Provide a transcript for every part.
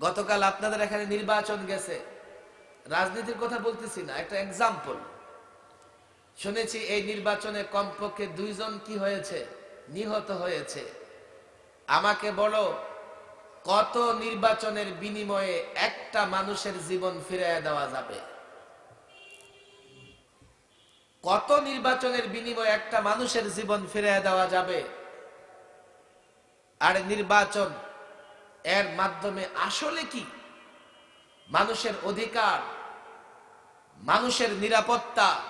গতকাল আপনাদের এখানে নির্বাচন গেছে। রাজনীতির কথা বলতেছি না, একটা এক্সাম্পল শুনেছি এই নির্বাচনে কমপক্ষে দুইজন কি হয়েছে? নিহত হয়েছে। আমাকে বলো, কত নির্বাচনের বিনিময়ে একটা মানুষের জীবন ফিরিয়ে দেওয়া যাবে? কত নির্বাচনের বিনিময়ে একটা মানুষের জীবন ফিরিয়ে দেওয়া যাবে? আর নির্বাচন এর মাধ্যমে আসলে কি? মানুষের অধিকার, মানুষের নিরাপত্তা,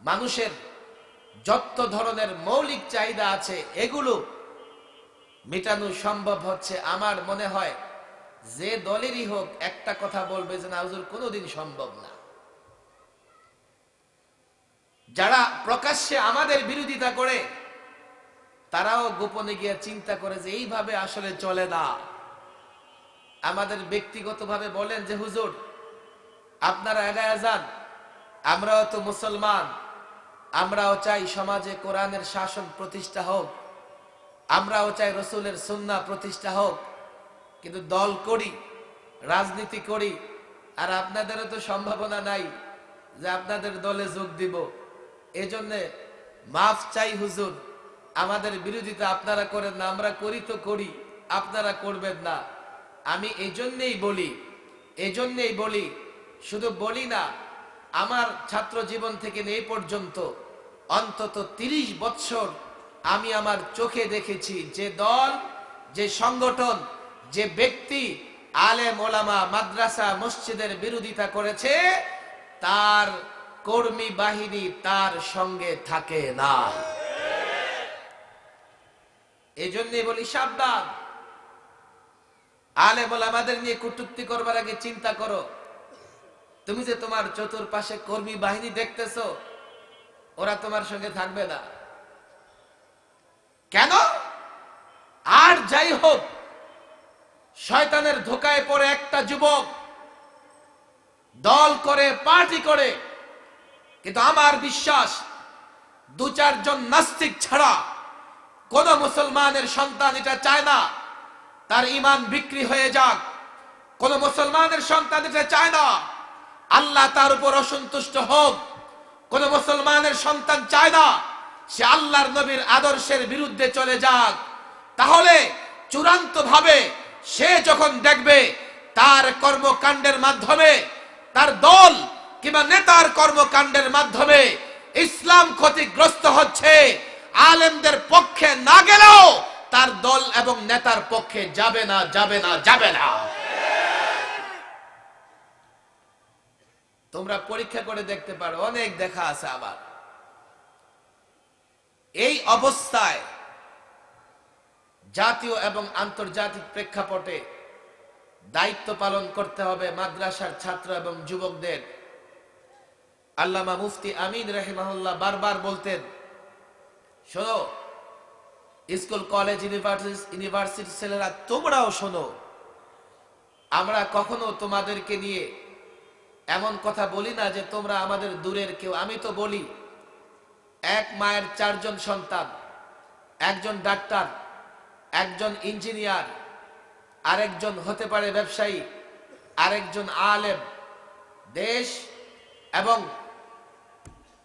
মানুষের যত ধরনের মৌলিক চাহিদা আছে, এগুলো মেটানো সম্ভব হচ্ছে। আমার মনে হয় যে দলেরই হোক, একটা কথা বলবে যে, না, হুজুর, কোনোদিন সম্ভব না। যারা প্রকাশ্যে আমাদের বিরোধিতা করে তারাও গোপনে গিয়ে চিন্তা করে যে এইভাবে আসলে চলে না। আমাদের ব্যক্তিগতভাবে বলেন যে, হুজুর, আপনারা এগায় যান আমরাও তো মুসলমান, আমরাও চাই সমাজে কোরআনের শাসন প্রতিষ্ঠা হোক, আমরাও চাই রসুলের সুন্না প্রতিষ্ঠা হোক, কিন্তু দল করি, রাজনীতি করি, আর আপনাদেরও তো সম্ভাবনা নাই যে আপনাদের দলে যোগ দিব। এজন্যে মাফ চাই হুজুর আমাদের বিরোধিতা আপনারা করেন না, আমরা করি তো করি, আপনারা করবেন না। আমি এই জন্যেই বলি, এজন্যেই বলি, শুধু বলি না, আমার ছাত্র জীবন থেকে এই পর্যন্ত অন্তত তিরিশ বৎসর আমি আমার চোখে দেখেছি যে দল, যে সংগঠন, যে ব্যক্তি আলে মোলামা মাদ্রাসা মসজিদের বিরোধিতা করেছে, তার কর্মী বাহিনী তার সঙ্গে থাকে না। এই জন্যই বলি সাবধান। আলেম ওলামাদের নিয়ে কটূক্তি করবার আগে চিন্তা করো। তুমি যে তোমার চতুর্পাশে কর্মী বাহিনী দেখতেছো, ওরা তোমার সঙ্গে থাকবে না। কেন? আর যাই হোক, শয়তানের ধোকায় পড়ে একটা যুবক, দল করে, পার্টি করে, কিন্তু আমার বিশ্বাস দু চারজন নাস্তিক ছাড়া কোন মুসলমানের সন্তান এটা চায় না, তার ইমান বিক্রি হয়ে যাক। কোন মুসলমানের সন্তান এটা চায় না, আল্লাহ তার উপর অসন্তুষ্ট হোক। কোন মুসলমানের সন্তান চায় না, সে আল্লাহর নবীর আদর্শের বিরুদ্ধে চলে যাক। তাহলে চূড়ান্ত ভাবে সে যখন দেখবে তার কর্মকাণ্ডের মাধ্যমে, তার দল কিংবা নেতার কর্মকাণ্ডের মাধ্যমে ইসলাম ক্ষতিগ্রস্ত হচ্ছে আলেমদের পক্ষে না গেলেও তার দল এবং নেতার পক্ষে যাবে না যাবে না যাবে না। তোমরা পরীক্ষা করে দেখতে পারো, অনেক দেখা আছে আবার। এই অবস্থায় জাতীয় এবং আন্তর্জাতিক প্রেক্ষাপটে দায়িত্ব পালন করতে হবে মাদ্রাসার ছাত্র এবং যুবকদের। আল্লামা মুফতি আমিন রহিমাহুল্লাহ বারবার বলতেন শোনো, স্কুল, কলেজ ইউনিভার্সিটি ইউনিভার্সিটি ছেলেরা, তোমরাও শোনো। আমরা কখনো তোমাদেরকে নিয়ে এমন কথা বলি না যে তোমরা আমাদের দূরের কেউ। আমি তো বলি, এক মায়ের চারজন সন্তান, একজন ডাক্তার, একজন ইঞ্জিনিয়ার, আরেকজন হতে পারে ব্যবসায়ী, আরেকজন আলেম। দেশ এবং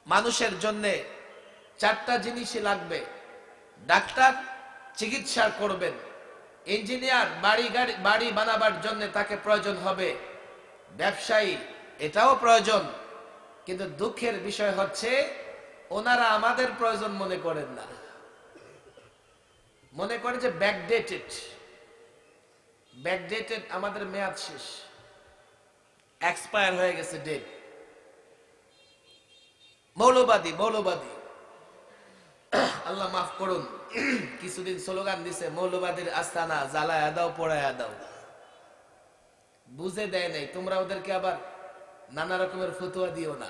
মানুষের জন্যে চারটা জিনিসই লাগবে। ডাক্তার চিকিৎসা করবেন। ইঞ্জিনিয়ার বাড়ি গাড়ি, বাড়ি বানাবার জন্য তাকে প্রয়োজন হবে। ব্যবসায়ী, এটাও প্রয়োজন। কিন্তু দুঃখের বিষয় হচ্ছে, ওনারা আমাদের প্রয়োজন মনে করেন না। মনে করে যে ব্যাকডেটেড ব্যাকডেটেড আমাদের মেয়াদ শেষ। এক্সপায়ার হয়ে গেছে ডেট মৌলবাদী মৌলবাদী। আল্লাহ মাফ করুন। কিছুদিন স্লোগান দিছে, মৌলবাদীর আস্তানা, জ্বালায়া দাও, পড়ায়া দাও। বুঝে দেয় নাই, তোমরা ওদেরকে আবার নানা রকমের ফতুয়া দিও না।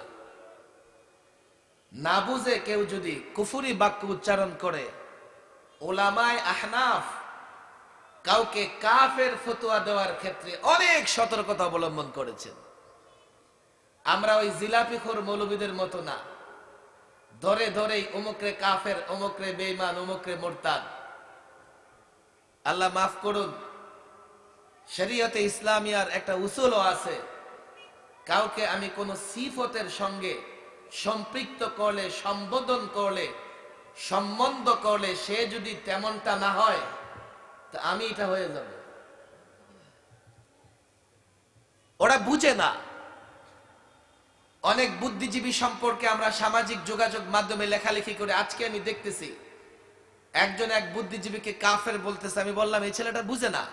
না বুঝে কেউ যদি কুফুরি বাক্য উচ্চারণ করে, ওলামায় আহনাফ কাউকে কাফের ফতুয়া দেওয়ার ক্ষেত্রে অনেক সতর্কতা অবলম্বন করেছেন। আমরা ওই জিলাপিখোর মৌলবীদের মতো না। ধরে ধরেই অমুকরে কাফের, অমুকরে বেইমান অমুকরে মোরতাদ। আল্লাহ মাফ করুন। শরীয়তে ইসলামিয়ার একটা উসুলও আছে। কাউকে আমি কোন সিফতের সঙ্গে সম্পৃক্ত করলে, সম্বোধন করলে, সম্বন্ধ করলে সে যদি তেমনটা না হয়, তা আমি এটা হয়ে যাব। ওরা বুঝে না। অনেক বুদ্ধিজীবী সম্পর্কে আমরা সামাজিক যোগাযোগ মাধ্যমে লেখালেখি করে আজকে আমি দেখতেছি, একজন এক বুদ্ধিজীবীকে কাফের বলতেছে, আমি বললাম, এই ছেলেটা বুঝে না।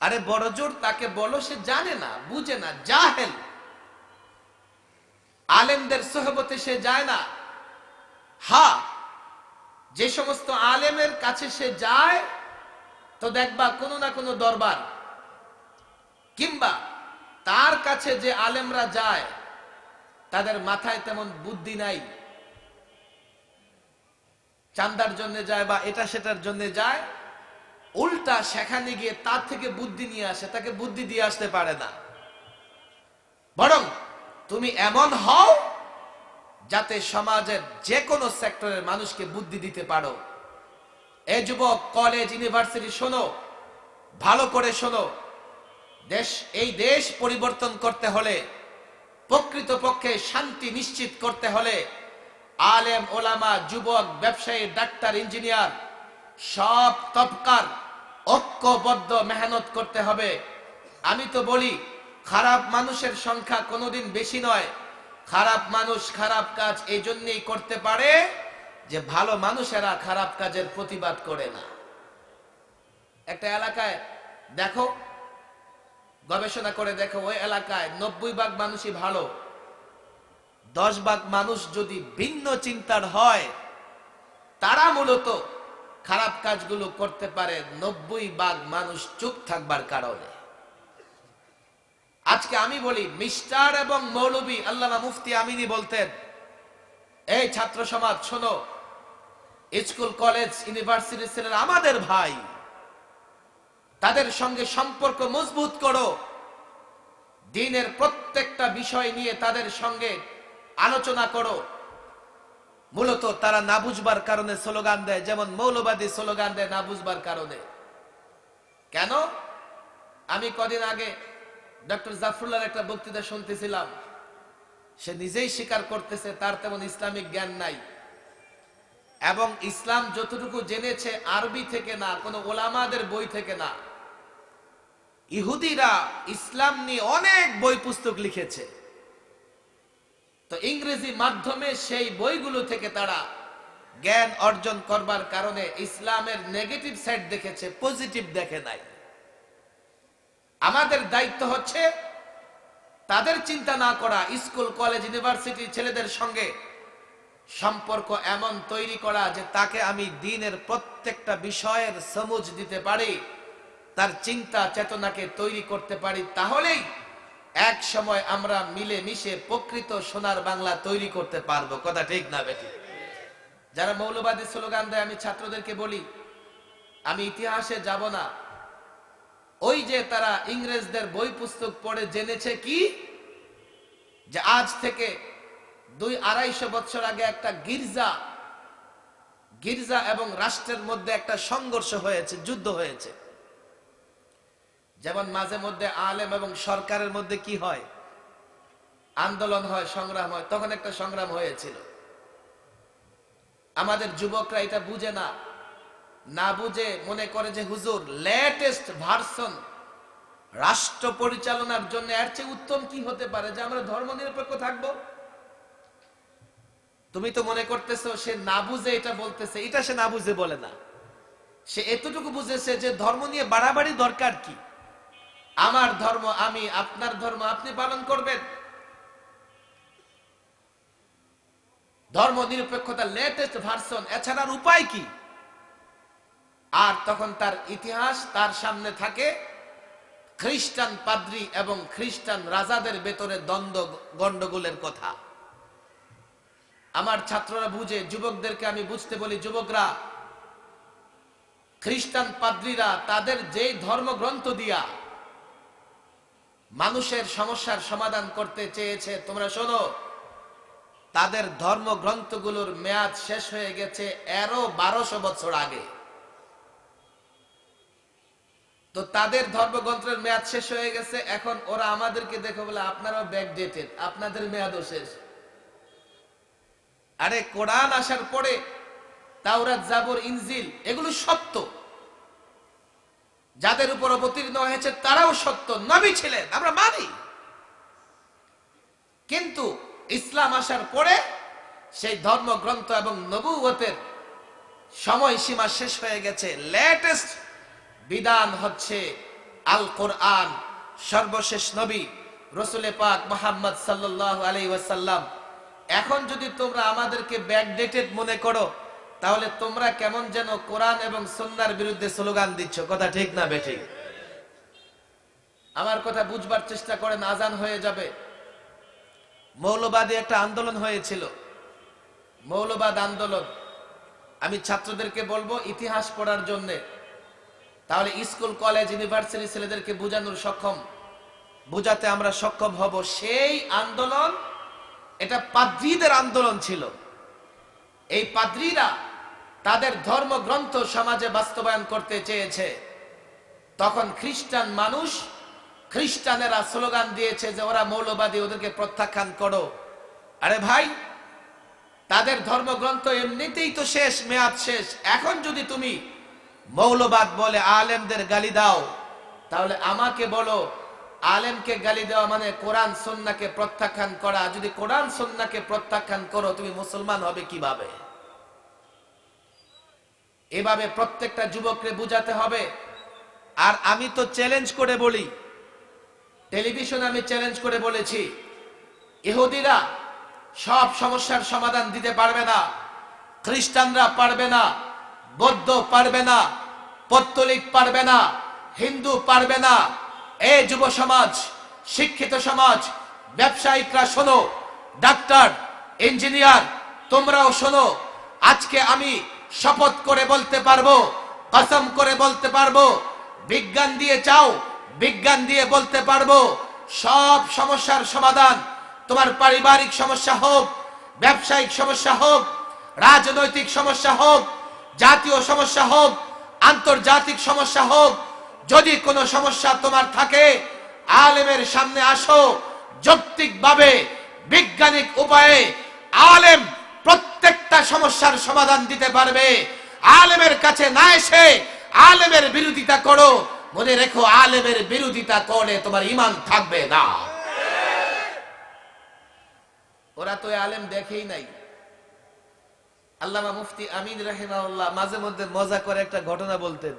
আরে বড় জোর, তাকে বলো, সে জানে না, বুঝে না, জাহেল। আলেমদের সোহবতে সে যায় না? হা যে সমস্ত আলেমের কাছে সে যায়, তো দেখবা কোনো না কোনো দরবার, কিংবা তার কাছে যে আলেমরা যায়, তাদের মাথায় তেমন বুদ্ধি নাই। চান্দার জন্য যায় বা এটা সেটার জন্য যায়, উল্টা সেখানে গিয়ে তার থেকে বুদ্ধি নিয়ে আসে, তাকে বুদ্ধি দিয়ে আসতে পারে না। বরং তুমি এমন হও যাতে সমাজের যে কোনো সেক্টরের মানুষকে বুদ্ধি দিতে পারো। এ যুবক, কলেজ, ইউনিভার্সিটি শোনো, ভালো করে শোনো। দেশ, এই দেশ পরিবর্তন করতে হলে প্রকৃত পক্ষে শান্তি নিশ্চিত করতে হলে, আলেম, ওলামা, যুবক, ব্যবসায়ী, ডাক্তার, ইঞ্জিনিয়ার, সব তবকার ঐক্যবদ্ধ মেহনত করতে হবে। আমি তো বলি, খারাপ মানুষের সংখ্যা কোনোদিন বেশি নয়। খারাপ মানুষ খারাপ কাজ এই জন্যই করতে পারে যে ভালো মানুষেরা খারাপ কাজের প্রতিবাদ করে না। একটা এলাকায় দেখো গবেষণা করে দেখো, ওই এলাকায় নব্বই ভাগ মানুষই ভালো। দশ ভাগ মানুষ যদি ভিন্ন চিন্তার হয়, তারা মূলত খারাপ কাজগুলো করতে পারে নব্বই ভাগ মানুষ চুপ থাকবার কারণে। আজকে আমি বলি, মিস্টার এবং মৌলবী আল্লামা মুফতি আমিনী বলতেন, এই ছাত্র সমাজ, শোনো, স্কুল, কলেজ, ইউনিভার্সিটি ছেলেরা আমাদের ভাই। তাদের সঙ্গে সম্পর্ক মজবুত করো। দিনের প্রত্যেকটা বিষয় নিয়ে তাদের সঙ্গে আলোচনা করো। মূলত তারা না বুঝবার কারণে স্লোগান দেয়, যেমন মৌলবাদী স্লোগান দেয় না বুঝবার কারণে। কেন? আমি কদিন আগে ডক্টর জাফরুল্লাহর একটা বক্তৃতা শুনতেছিলাম। সে নিজেই স্বীকার করতেছে, তার তেমন ইসলামিক জ্ঞান নাই। এবং ইসলাম যতটুকু জেনেছে আরবি থেকে না, কোনো ওলামাদের বই থেকে না। ইহুদিরা ইসলাম নিয়ে অনেক বই পুস্তক লিখেছে। তো ইংরেজি মাধ্যমে সেই বইগুলো থেকে তারা জ্ঞান অর্জন করবার কারণে ইসলামের নেগেটিভ সাইড দেখেছে, পজিটিভ দেখে নাই। আমাদের দায়িত্ব হচ্ছে তাদের চিন্তা না করা, স্কুল, কলেজ, ইউনিভার্সিটি ছেলেদের সঙ্গে সম্পর্ক এমন তৈরি করা যে তাকে আমি দিনের প্রত্যেকটা বিষয়ের সমুজ দিতে পারি। তার চিন্তা চেতনাকে তৈরি করতে পারি, তাহলেই এক সময় আমরা মিলে মিশে প্রকৃত সোনার বাংলা তৈরি করতে পারব। কথা ঠিক না, বেটি? যারা মৌলবাদী স্লোগান দেয়, আমি ছাত্রদেরকে বলি, আমি ইতিহাসে যাব না। ওই যে তারা ইংরেজদের বই পুস্তক পড়ে জেনেছে কি? যে আজ থেকে দুই আড়াইশো বছর আগে একটা গির্জা গির্জা এবং রাষ্ট্রের মধ্যে একটা সংঘর্ষ হয়েছে, যুদ্ধ হয়েছে। যেমন মাঝে মধ্যে আলেম এবং সরকারের মধ্যে কি হয়? আন্দোলন হয়, সংগ্রাম হয়, তখন একটা সংগ্রাম হয়েছিল। আমাদের যুবকরা এটা বুঝে না। না বুঝে মনে করে যে, হুজুর লেটেস্ট ভার্সন রাষ্ট্র পরিচালনার জন্য এর চেয়ে উত্তম কি হতে পারে? যে আমরা ধর্ম নিরপেক্ষ থাকব? তুমি তো মনে করতেছো, সে না বুঝে এটা বলতেছে। এটা সে না বুঝে বলে না। সে এতটুকু বুঝেছে যে, ধর্ম নিয়ে বাড়াবাড়ি দরকার কি? আমার ধর্ম আমি, আপনার ধর্ম আপনি পালন করবেন। ধর্ম নিরপেক্ষতা লেটেস্ট ভার্সন এছাড়ার উপায় কি? আর তখন তার ইতিহাস তার সামনে থাকে, খ্রিস্টান পাদ্রী এবং খ্রিস্টান রাজাদের ভেতরে দ্বন্দ্ব গন্ডগোলের কথা। আমার ছাত্ররা বুঝে, যুবকদেরকে আমি বুঝতে বলি, যুবকরা, খ্রিস্টান পাদ্রীরা তাদের যে ধর্মগ্রন্থ দিয়া মানুষের সমস্যার সমাধান করতে চেয়েছে। তোমরা শোনো, তাদের ধর্মগ্রন্থগুলোর মেয়াদ শেষ হয়ে গেছে এরো বারোশো বছর আগে। তো তাদের ধর্মগ্রন্থের মেয়াদ শেষ হয়ে গেছে, এখন ওরা আমাদেরকে দেখে বলে, আপনারাও ব্যাক ডেটেড আপনাদের মেয়াদও শেষ। আরে কোরআন আসার পরে তাওরাত, জাবর, ইনজিল, এগুলো সত্য। যাদের উপর অবতীর্ণ হয়েছে তারাও সত্য নবী ছিলেন, আমরা মানি। কিন্তু ইসলাম আসার পরে সেই ধর্মগ্রন্থ এবং নবুয়তের সময়সীমা শেষ হয়ে গেছে। লেটেস্ট বিধান হচ্ছে আল কোরআন সর্বশেষ নবী রসুলে পাক মোহাম্মদ সাল্লাহ আলী ওয়াসাল্লাম। এখন যদি তোমরা আমাদেরকে ব্যাকডেটেড মনে করো তাহলে তোমরা কেমন যেন কোরআন এবং সন্ন্যার বিরুদ্ধে স্লোগান দিচ্ছ? কথা ঠিক না বেঠিক? আমার কথা বুঝবার চেষ্টা করেন, আজান হয়ে যাবে। মৌলবাদী একটা আন্দোলন হয়েছিল। মৌলবাদ আন্দোলন। আমি ছাত্রদেরকে বলব, ইতিহাস পড়ার জন্যে। তাহলে স্কুল, কলেজ, ইউনিভার্সিটি ছেলেদেরকে বোঝানোর সক্ষম। বোঝাতে আমরা সক্ষম হব। সেই আন্দোলন, এটা পাদ্রীদের আন্দোলন ছিল। এই পাদ্রীরা তাদের ধর্মগ্রন্থ সমাজে বাস্তবায়ন করতে চেয়েছে। তখন খ্রিস্টান মানুষ, খ্রিস্টানেরা স্লোগান দিয়েছে যে ওরা মৌলবাদী, ওদেরকে প্রত্যাখ্যান করো। আরে ভাই, তাদের ধর্মগ্রন্থ এমনিতেই তো শেষ, মেয়াদ শেষ। এখন যদি তুমি মৌলবাদ বলে আলেমদের গালি দাও, তাহলে আমাকে বলো, আলেমকে গালি দেওয়া মানে কোরআন সন্নাকে প্রত্যাখ্যান করা। যদি কোরআন সন্নাকে প্রত্যাখ্যান করো, তুমি মুসলমান হবে কীভাবে? এভাবে প্রত্যেকটা যুবককে বুঝাতে হবে। আর আমি তো চ্যালেঞ্জ করে বলি। টেলিভিশন আমি চ্যালেঞ্জ করে বলেছি। ইহুদিরা সব সমস্যার সমাধান দিতে পারবে না। খ্রিস্টানরা পারবে না। বৌদ্ধ পারবে না। পত্তলিক পারবে না। হিন্দু পারবে না। এ যুব সমাজ, শিক্ষিত সমাজ, ব্যবসায়িকরা শোনো। ডাক্তার, ইঞ্জিনিয়ার, তোমরাও শোনো। আজকে আমি শপথ করে বলতে পারব, কসম করে বলতে পারব, বিজ্ঞান দিয়ে চাও, বিজ্ঞান দিয়ে বলতে পারব, সব সমস্যার সমাধান তোমার পারিবারিক সমস্যা হোক, ব্যবসায়িক সমস্যা হোক, রাজনৈতিক সমস্যা হোক, জাতীয় সমস্যা হোক, আন্তর্জাতিক সমস্যা হোক, যদি কোনো সমস্যা তোমার থাকে, আলেমের সামনে আসো, যৌক্তিকভাবে, বৈজ্ঞানিক উপায়ে, আলেম প্রত্যেকটা সমস্যার সমাধান দিতে পারবে। আলেমের কাছে না এসে আলেমের বিরোধিতা করো। মনে রেখো, আলেমের বিরোধিতা করলে তোমার ইমান থাকবে না। ওরা তো আলেম দেখেই নাই। আল্লামা মুফতি আমিন রাহিমাউল্লাহ মাঝে মধ্যে মজা করে একটা ঘটনা বলতেন।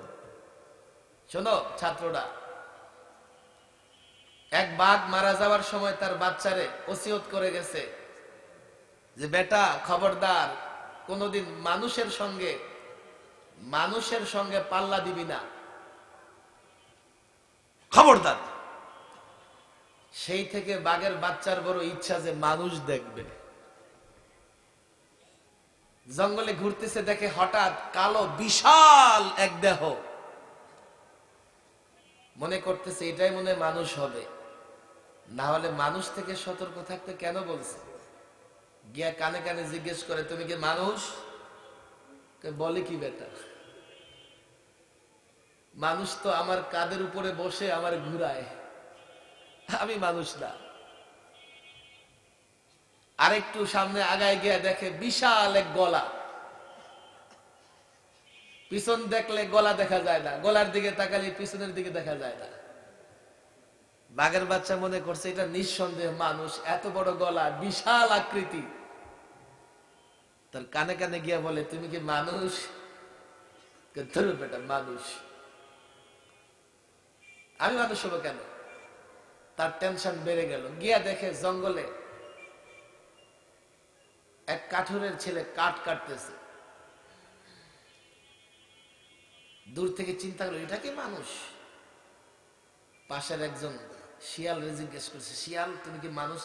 শোনো, ছাত্ররা। এক বাঘ মারা যাওয়ার সময় তার বাচ্চারে ওসিয়ত করে গেছে। যে বেটা, খবরদার, কোনোদিন মানুষের সঙ্গে মানুষের সঙ্গে পাল্লা দিবি না। খবরদার। সেই থেকে বাঘের বাচ্চার বড় ইচ্ছা যে মানুষ দেখবে। জঙ্গলে ঘুরতেছে দেখে হঠাৎ কালো, বিশাল এক দেহ। মনে করতেছে এটাই মনে মানুষ হবে। না হলে মানুষ থেকে সতর্ক থাকতে কেন বলছে? গিয়া কানে কানে জিজ্ঞেস করে, তুমি কি মানুষ? বলে কি বেটা মানুষ তো আমার কাদের উপরে বসে, আমার ঘুরায়। আমি মানুষ না। আরেকটু সামনে আগায় গিয়ে দেখে বিশাল এক গলা। পিছন দেখলে গলা দেখা যায় না, গলার দিকে তাকালে পিছনের দিকে দেখা যায় না। বাঘের বাচ্চা মনে করছে, এটা নিঃসন্দেহ মানুষ, এত বড় গলা, বিশাল আকৃতি। তার কানে কানে গিয়া বলে, তুমি কি মানুষ? বেটা, মানুষ। আমি মানুষ হব কেন? তার টেনশন বেড়ে গেল। গিয়া দেখে জঙ্গলে এক কাঠুরের ছেলে কাঠ কাটতেছে। দূর থেকে চিন্তা করল এটা কি মানুষ? পাশের একজন শিয়াল জিজ্ঞেস করছে শিয়াল তুমি কি মানুষ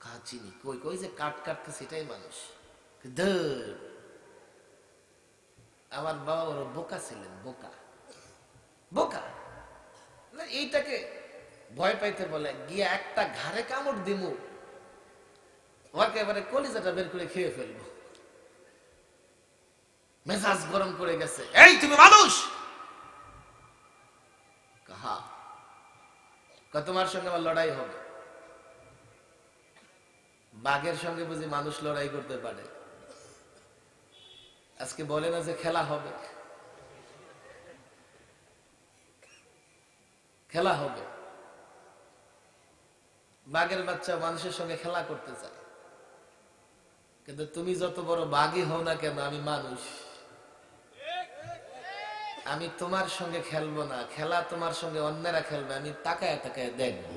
কা চিনি? কই কই যে কাঠ কাটতেছে এটাই মানুষ। আমার বাবা ওর বোকা ছিলেন বোকা। বোকা? না এইটাকে ভয় পাইতে বলে গিয়ে একটা ঘাড়ে কামড় দিমু। ওকে এবারে কলিজাটা বের করে খেয়ে ফেলব। মেজাজ গরম করে গেছে এই তুমি মানুষ? কয়, তোমার সঙ্গে আমার লড়াই হবে। বাঘের সঙ্গে বুঝি মানুষ লড়াই করতে পারে। আজকে বলে না যে খেলা হবে। খেলা হবে। বাঘের বাচ্চা মানুষের সঙ্গে খেলা করতে চায়। কিন্তু তুমি যত বড় বাঘই হও না কেন, আমি মানুষ। আমি তোমার সঙ্গে খেলব না, খেলা তোমার সঙ্গে অন্যরা খেলবে, আমি তাকায় তাকায় দেখব।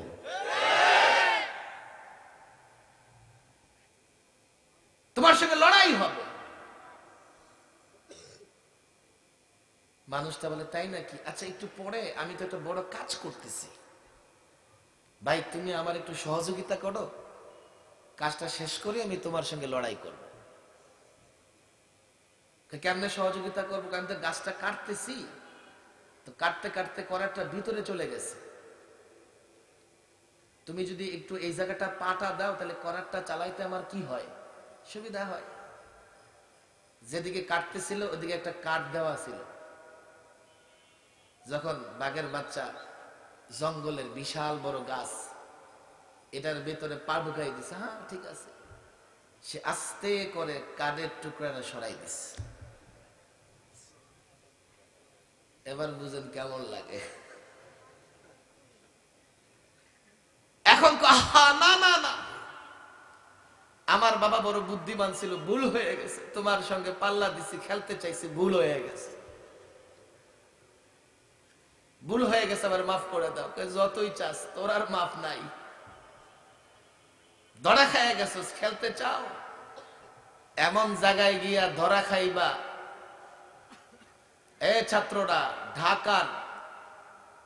তোমার সঙ্গে লড়াই হবে। মানুষটা বলে, তাই নাকি? আচ্ছা একটু পরে, আমি তো একটা বড় কাজ করতেছি। ভাই, তুমি আমার একটু সহযোগিতা করো। কাজটা শেষ করে, আমি তোমার সঙ্গে লড়াই করব। তো কেমনে সহযোগিতা করব? আমি তো গাছটা কাটতেছি। তো কাটতে কাটতে করারটা ভিতরে চলে গেছে। তুমি যদি একটু এই জায়গাটা পাটা দাও, তাহলে করারটা চালাইতে আমার কি হয়? সুবিধা হয়। যেদিকে কাটতেছিল, ওদিকে একটা কাঠ দেওয়া ছিল। যখন বাঘের বাচ্চা জঙ্গলের বিশাল বড় গাছ, এটার ভেতরে পা ঢুকাই দিছে হ্যাঁ ঠিক আছে। সে আস্তে করে কাঠের টুকরাটা সরাই দিছে। এবার বুঝেন কেমন লাগে। এখন না না না আমার বাবা বড় বুদ্ধিমান ছিল, ভুল হয়ে গেছে। তোমার সঙ্গে পাল্লা দিছি, খেলতে চাইছি, ভুল হয়ে গেছে। ভুল হয়ে গেছে, আবার মাফ করে দাও। যতই চাস, তোর আর মাফ নাই। ধরা খাইয়া গেছিস, খেলতে চাও? এমন জায়গায় গিয়া ধরা খাইবা এ ছাত্ররা, ঢাকার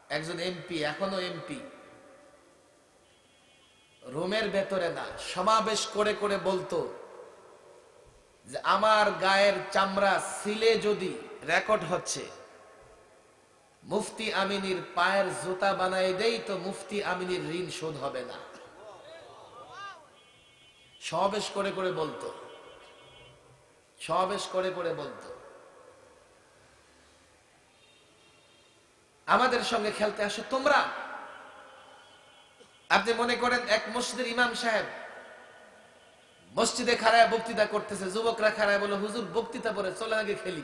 একজন এমপি, এখনও এমপি, রুমের ভেতরে না, সমাবেশ করে করে বলতো যে আমার গায়ের চামড়া সিলে যদি রেকর্ড হচ্ছে, মুফতি আমিনীর পায়ের জুতা বানাই দেই তো মুফতি আমিনীর ঋণ শোধ হবে না। সমাবেশ করে করে বলতো। সমাবেশ করে করে বলতো। আমাদের সঙ্গে খেলতে আসো তোমরা। আপনি মনে করেন এক মসজিদের ইমাম সাহেব মসজিদে খাড়ায় বক্তৃতা করতেছে, যুবকরা খাড়ায় বলে, হুজুর, বক্তৃতা পরে চলে আগে খেলি।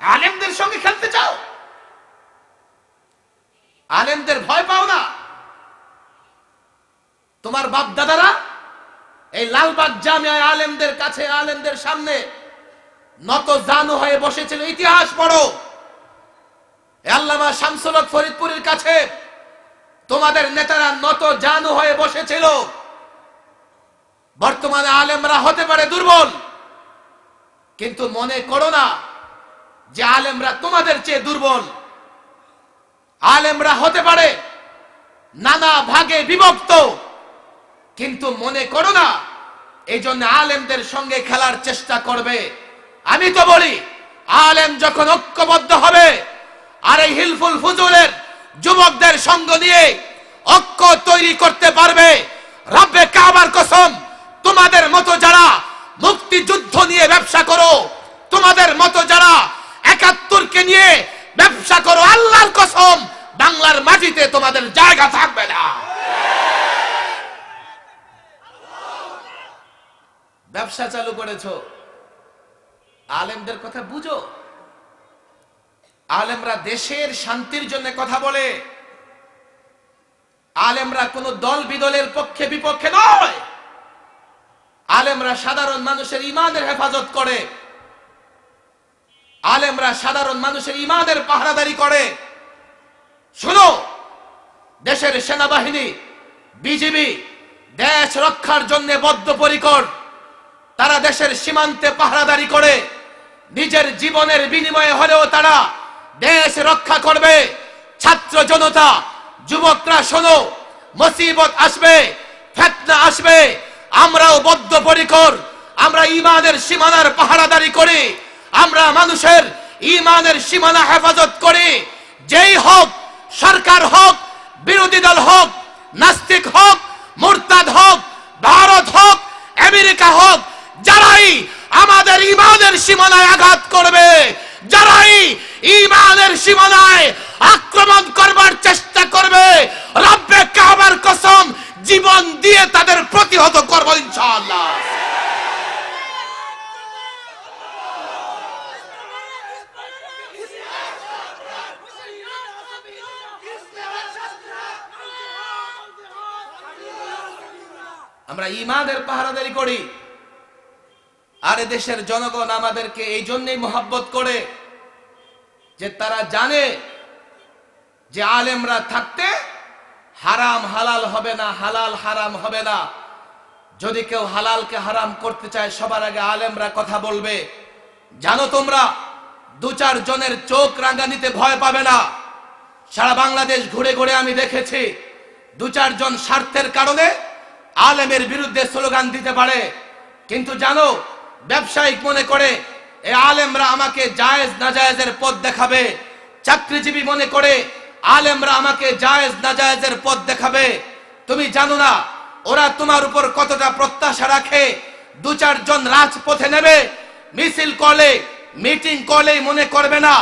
আলেমদের সঙ্গে খেলতে চাও? আলেমদের ভয় পাও না? তোমার বাপ দাদারা এই লালবাগ জামিয়ায় আলেমদের কাছে, আলেমদের সামনে নত জানু হয়ে বসেছিল, ইতিহাস পড়ো। আল্লামা শামসুল হক ফরিদপুরের কাছে তোমাদের নেতারা নত জানু হয়ে বসেছিল। বর্তমানে আলেমরা হতে পারে দুর্বল, কিন্তু মনে করো না যে আলেমরা তোমাদের চেয়ে দুর্বল। আলেমরা হতে পারে নানা ভাগে বিভক্ত, কিন্তু মনে করো না এই জন্য আলেমদের সঙ্গে খেলার চেষ্টা করবে। আমি তো বলি, আলেম যখন ঐক্যবদ্ধ হবে, আর এই হিলফুল ফুজুলের যুবকদের সঙ্গ নিয়ে ঐক্য তৈরি করতে পারবে, রব্বে কাবার কসম, তোমাদের মতো যারা মুক্তিযুদ্ধ নিয়ে ব্যবসা করো, তোমাদের মতো যারা একাত্তরকে নিয়ে ব্যবসা করো, আল্লাহর কসম, বাংলার মাটিতে তোমাদের জায়গা থাকবে না। ব্যবসা চালু করেছ আলেমদের কথা বুঝো। আলেমরা দেশের শান্তির জন্য কথা বলে। আলেমরা কোন দল বিদলের পক্ষে বিপক্ষে নয়। আলেমরা সাধারণ মানুষের ইমানের হেফাজত করে। আলেমরা সাধারণ মানুষের ইমানের পাহারাদারি করে। শোনো, দেশের সেনাবাহিনী, বিজিবি, দেশ রক্ষার জন্য বদ্ধপরিকর। তারা দেশের সীমান্তে পাহারাদারি করে। নিজের জীবনের বিনিময়ে হলেও তারা দেশ রক্ষা করবে। ছাত্র জনতা, যুবকরা শোনো, মুসিবত আসবে, ফেতনা আসবে। আমরাও বদ্ধপরিকর, আমরা ইমানের সীমানার পাহারাদারি করি, আমরা মানুষের ইমানের সীমানা হেফাজত করি। যেই হোক, সরকার হোক, বিরোধী দল হোক, নাস্তিক হোক, মুরতাদ হোক, ভারত হোক, আমেরিকা হোক, যারাই আমাদের ইমানের সীমানায় আঘাত করবে। যারাই ইমানের সীমানায় আক্রমণ করবার চেষ্টা করবে, রব্বে কাবার কসম জীবন দিয়ে তাদের প্রতিহত করব ইনশাআল্লাহ। আমরা ইমানের পাহারাদারি করি। আর দেশের জনগণ আমাদেরকে এই জন্যই মোহাব্বত করে যে তারা জানে যে আলেমরা থাকতে হারাম হালাল হবে না, হালাল হারাম হবে না। যদি কেউ হালালকে হারাম করতে চায়, সবার আগে আলেমরা কথা বলবে। জানো তোমরা, দু চার জনের চোখ রাঙ্গানিতে ভয় পাবে না। সারা বাংলাদেশ ঘুরে ঘুরে আমি দেখেছি, দু চারজন স্বার্থের কারণে আলেমের বিরুদ্ধে স্লোগান দিতে পারে। কিন্তু জানো ব্যবসায়িক মনে করে এই আলেমরা আমাকে জায়েজ নাজায়েজের পথ দেখাবে। চাকরিজীবী মনে করে, আলেমরা আমাকে জায়েজ নাজায়েজের পথ দেখাবে। তুমি জানো না, ওরা তোমার উপর কতটা প্রত্যাশা রাখে। দু চারজন রাজপথে নেবে, মিছিল কলে মিটিং করলেই মনে করবে না,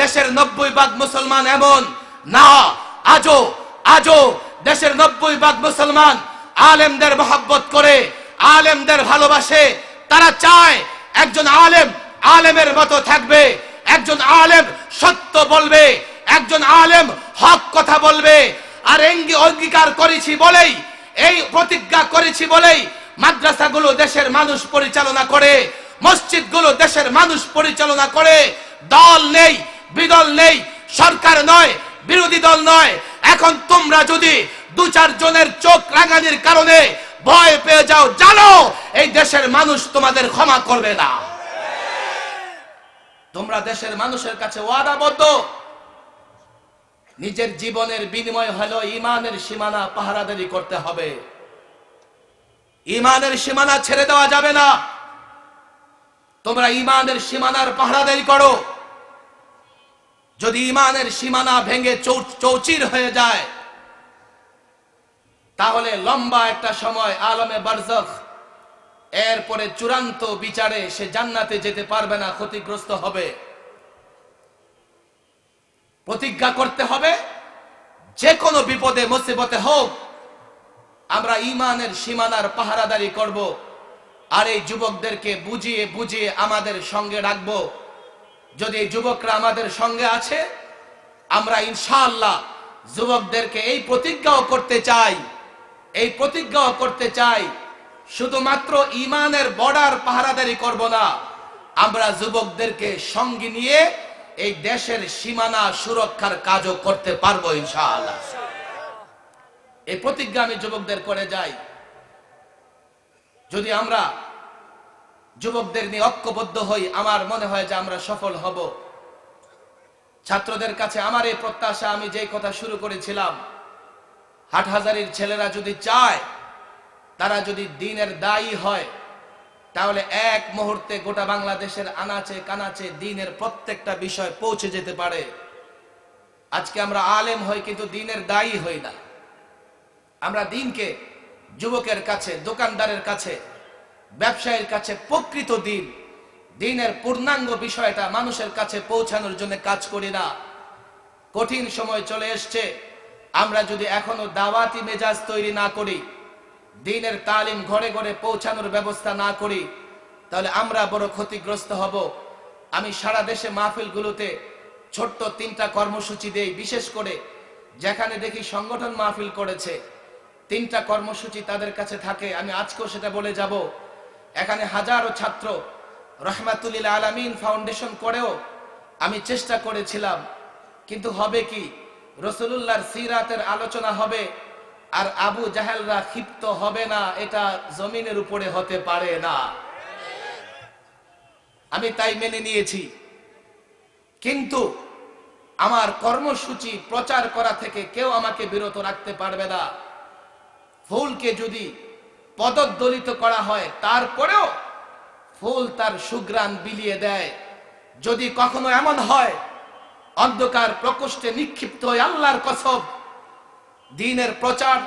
দেশের নব্বই ভাগ মুসলমান এমন। না, আজও আজও দেশের নব্বই ভাগ মুসলমান আলেমদের মহাব্বত করে, আলেমদের ভালোবাসে তারা চায় একজন আলেম আলেমের মতো থাকবে, একজন আলেম সত্য বলবে, একজন আলেম হক কথা বলবে। আর এঙ্গি অঙ্গীকার করেছি বলেই, এই প্রতিজ্ঞা করেছি বলেই মাদ্রাসাগুলো দেশের মানুষ পরিচালনা করে, মসজিদগুলো দেশের মানুষ পরিচালনা করে। দল নেই, বিদল নেই, সরকার নয়, বিরোধী দল নয়। এখন তোমরা যদি দু চার জনের চোখ রাঙানির কারণে ভয় পেয়ে যাও, জানো, এই দেশের মানুষ তোমাদের ক্ষমা করবে না। তোমরা দেশের মানুষের কাছে ওয়াদাবদ্ধ। নিজের জীবনের বিনিময় হলো ইমানের সীমানা পাহারাদারি করতে হবে। ইমানের সীমানা ছেড়ে দেওয়া যাবে না। তোমরা ইমানের সীমানার পাহারাদারি করো। যদি ইমানের সীমানা ভেঙে চৌচির হয়ে যায় তাহলে লম্বা একটা সময় আলমে বারজখ। এরপরে চূড়ান্ত বিচারে সে জান্নাতে যেতে পারবে না, ক্ষতিগ্রস্ত হবে। প্রতিজ্ঞা করতে হবে যে কোনো বিপদে, মুসিবতে হোক, আমরা ইমানের সীমানার পাহারাদারি করব আর এই যুবকদেরকে বুঝিয়ে বুঝিয়ে আমাদের সঙ্গে রাখব। যদি এই যুবকরা আমাদের সঙ্গে আছে, আমরা ইনশাআল্লাহ যুবকদেরকে এই প্রতিজ্ঞাও করতে চাই। এই প্রতিজ্ঞাও করতে চাই, শুধুমাত্র ইমানের বর্ডার পাহারাদারি করব না। আমরা যুবকদেরকে সঙ্গে নিয়ে এই দেশের সীমানা সুরক্ষার কাজও করতে পারব ইনশাআল্লাহ। এই প্রতিজ্ঞা আমি যুবকদের করে যাই। যদি আমরা যুবকদের নিয়ে ঐক্যবদ্ধ হই, আমার মনে হয় যে আমরা সফল হব। ছাত্রদের কাছে আমার এই প্রত্যাশা, আমি যেই কথা শুরু করেছিলাম হাটহাজারির ছেলেরা যদি চায়, তারা যদি দিনের দায়ী হয়, তাহলে এক মুহূর্তে গোটা বাংলাদেশের আনাচে কানাচে দিনের প্রত্যেকটা বিষয় পৌঁছে যেতে পারে। আজকে আমরা আলেম হই কিন্তু দিনের দায়ী হই না। আমরা দিনকে যুবকের কাছে, দোকানদারের কাছে, ব্যবসায়ীর কাছে প্রকৃত দিন। দিনের পূর্ণাঙ্গ বিষয়টা মানুষের কাছে পৌঁছানোর জন্য কাজ করি না। কঠিন সময় চলে এসছে। আমরা যদি এখনও দাওয়াতি মেজাজ তৈরি না করি, দিনের তালিম ঘরে ঘরে পৌঁছানোর ব্যবস্থা না করি, তাহলে আমরা বড় ক্ষতিগ্রস্ত হব। আমি সারা দেশে মাহফিলগুলোতে ছোট্ট তিনটা কর্মসূচি দেই, বিশেষ করে যেখানে দেখি সংগঠন মাহফিল করেছে। তিনটা কর্মসূচি তাদের কাছে থাকে, আমি আজকেও সেটা বলে যাব। এখানে হাজারো ছাত্র রহমাতুল্লিল আলামিন ফাউন্ডেশন করেও আমি চেষ্টা করেছিলাম, কিন্তু হবে কি? রসুলুল্লাহর সিরাতের আলোচনা হবে, আর আবু জাহেলরা ক্ষিপ্ত হবে না, এটা জমিনের উপরে হতে পারে না। আমি তাই মেনে নিয়েছি। কিন্তু আমার কর্মসূচি প্রচার করা থেকে কেউ আমাকে বিরত রাখতে পারবে না। ফুলকে যদি পদদলিত করা হয়, তারপরেও ফুল তার সুগ্রাণ বিলিয়ে দেয়। যদি কখনো এমন হয় অন্ধকার প্রকোষ্ঠে নিক্ষিপ্ত হয় আল্লাহর কসব। দিনের প্রচার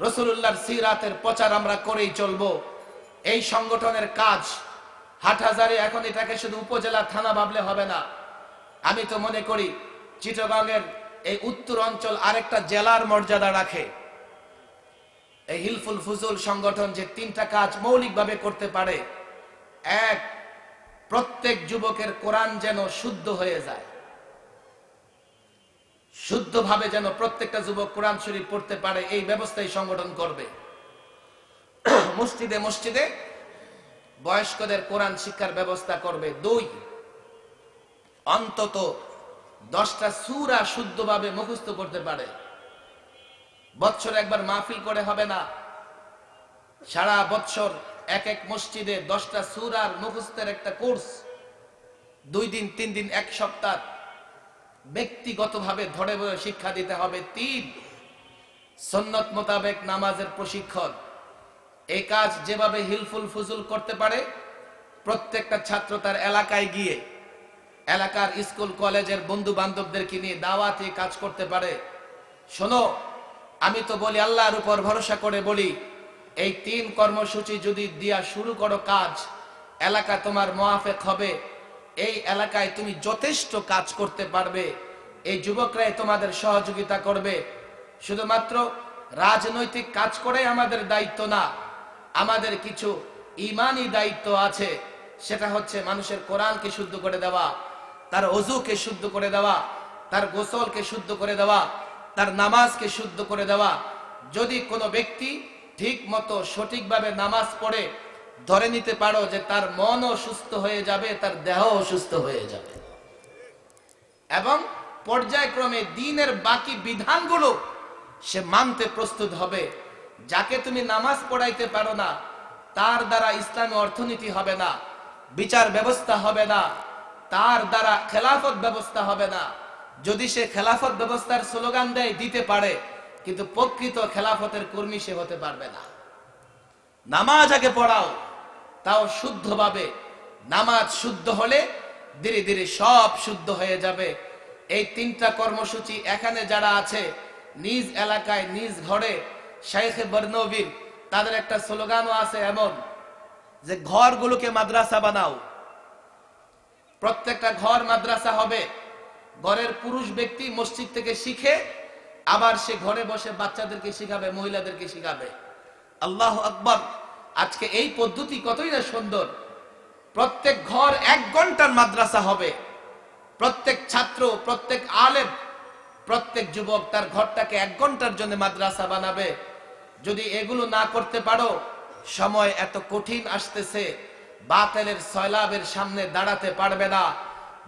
রসুল্লাহর সিরাতের প্রচার আমরা করেই চলবো। এই সংগঠনের কাজ হাটহাজারে এখন এটাকে শুধু উপজেলা, থানা ভাবলে হবে না। আমি তো মনে করি চিটগাংয়ের এই উত্তর অঞ্চল আরেকটা জেলার মর্যাদা রাখে। এই হিলফুল ফুজুল সংগঠন যে তিনটা কাজ মৌলিকভাবে করতে পারে, এক, প্রত্যেক যুবকের কোরআন যেন শুদ্ধ হয়ে যায়। শুদ্ধভাবে যেন প্রত্যেকটা যুবক কোরআন শরীফ পড়তে পারে, এই ব্যবস্থাই সংগঠন করবে। মসজিদে মসজিদে বয়স্কদের কোরআন শিক্ষার ব্যবস্থা করবে। দুই, অন্তত দশটা সুরা শুদ্ধভাবে মুখস্থ করতে পারে। বৎসর একবার মাহফিল করে হবে না। সারা বৎসর এক এক মসজিদে দশটা সুরার মুখস্থের একটা কোর্স। দুই দিন, তিন দিন, এক সপ্তাহ। ব্যক্তিগতভাবে ধরে ধরে শিক্ষা দিতে হবে তিন, সন্নত মোতাবেক নামাজের প্রশিক্ষণ। এই কাজ যেভাবে হিলফুল ফুজুল করতে পারে, প্রত্যেকটা ছাত্র তার এলাকায় গিয়ে, এলাকার স্কুল, কলেজের বন্ধু বান্ধবদেরকে নিয়ে দাওয়াতে কাজ করতে পারে। শোনো, আমি তো বলি আল্লাহর উপর ভরসা করে বলি, এই তিন কর্মসূচি যদি দিয়া শুরু করো কাজ, এলাকা তোমার মোয়াফেক হবে। এই এলাকায় তুমি যথেষ্ট কাজ করতে পারবে। এই যুবকরাই তোমাদের সহযোগিতা করবে। শুধুমাত্র রাজনৈতিক কাজ করে আমাদের দায়িত্ব না, আমাদের কিছু ইমানি দায়িত্ব আছে। সেটা হচ্ছে মানুষের কোরআনকে শুদ্ধ করে দেওয়া, তার অজুকে শুদ্ধ করে দেওয়া, তার গোসলকে শুদ্ধ করে দেওয়া, তার নামাজকে শুদ্ধ করে দেওয়া। যদি কোনো ব্যক্তি ঠিক মতো সঠিকভাবে নামাজ পড়ে ধরে নিতে পারো যে তার মনও সুস্থ হয়ে যাবে, তার দেহও সুস্থ হয়ে যাবে। এবং পর্যায়ক্রমে দিনের বাকি বিধানগুলো সে মানতে প্রস্তুত হবে। যাকে তুমি নামাজ পড়াইতে পারো না, তার দ্বারা ইসলামী অর্থনীতি হবে না, বিচার ব্যবস্থা হবে না, তার দ্বারা খেলাফত ব্যবস্থা হবে না। যদি সে খেলাফত ব্যবস্থার স্লোগান দেয়, দিতে পারে, কিন্তু প্রকৃত খেলাফতের কর্মী সে হতে পারবে না। নামাজ আগে পড়াও, তাও শুদ্ধভাবে। নামাজ শুদ্ধ হলে ধীরে ধীরে সব শুদ্ধ হয়ে যাবে। এই তিনটা কর্মসূচি এখানে যারা আছে, নিজ এলাকায়, নিজ ঘরে, শাইখে বর্নবীর, তাদের একটা স্লোগানও আছে এমন যে, ঘরগুলোকে মাদ্রাসা বানাও। প্রত্যেকটা ঘর মাদ্রাসা হবে। ঘরের পুরুষ ব্যক্তি মসজিদ থেকে শিখে আবার সে ঘরে বসে বাচ্চাদেরকে শিখাবে, মহিলাদেরকে শিখাবে। আল্লাহ আকবর। আজকে এই পদ্ধতি কতই না সুন্দর। প্রত্যেক ঘর এক ঘণ্টার মাদ্রাসা হবে। প্রত্যেক ছাত্র, প্রত্যেক আলেম, প্রত্যেক যুবক তার ঘরটাকে এক ঘণ্টার জন্য মাদ্রাসা বানাবে। যদি এগুলো না করতে পারো, সময় এত কঠিন আসতেছে, বাতেলের সয়লাবের সামনে দাঁড়াতে পারবে না,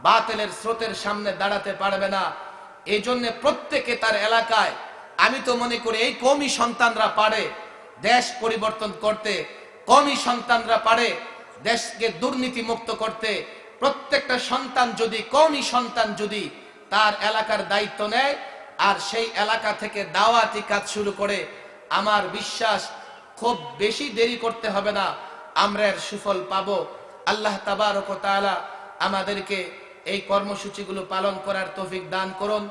বাতেলের স্রোতের সামনে দাঁড়াতে পারবে না। এই জন্য প্রত্যেকে তার এলাকায়, আমি তো মনে করি এই কমই সন্তানরা পারে। দেশ পরিবর্তন করতে কমই সন্তানরা পারে, দেশকে দুর্নীতি মুক্ত করতে প্রত্যেকটা সন্তান যদি, কমই সন্তান যদি তার এলাকার দায়িত্ব নেয়, আর সেই এলাকা থেকে দাওয়াতি কাজ শুরু করে, আমার বিশ্বাস খুব বেশি দেরি করতে হবে না আমরা এর সুফল পাবো। আল্লাহ তাবারক ও তাআলা আমাদেরকে এই কর্মসূচিগুলো পালন করার তৌফিক দান করুন।